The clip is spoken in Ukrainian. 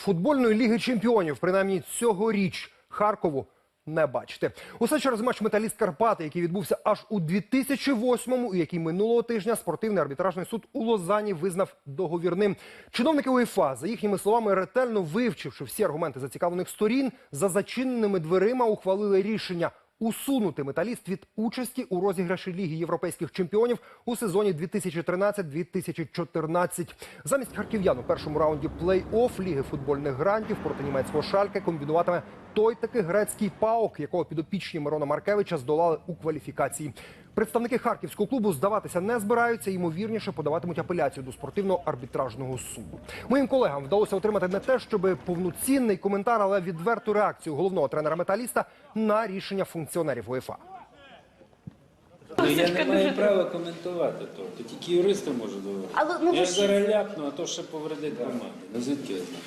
Футбольної ліги чемпіонів, принаймні цьогоріч, Харкову не бачите. Усе через матч Металіст Карпати, який відбувся аж у 2008-му, і який минулого тижня спортивний арбітражний суд у Лозані визнав договірним. Чиновники УЄФА, за їхніми словами, ретельно вивчивши всі аргументи зацікавлених сторін, за зачиненими дверима ухвалили рішення усунути металіст від участі у розіграші Ліги європейських чемпіонів у сезоні 2013-2014. Замість харків'ян у першому раунді плей-офф Ліги футбольних грантів проти німецького шальке комбінуватиме той таки грецький паук, якого підопічні Мирона Маркевича здолали у кваліфікації. Представники харківського клубу здаватися не збираються. Ймовірніше подаватимуть апеляцію до спортивного арбітражного суду. Моїм колегам вдалося отримати не те, щоб повноцінний коментар, але відверту реакцію головного тренера металіста на рішення функціонерів УЄФА. Ну, я не маю права коментувати то. То тільки юристи можуть говорити. Але, ну, ви я ж- зараз ляпну, а то ще повредить команді. Ну звідки я знаю?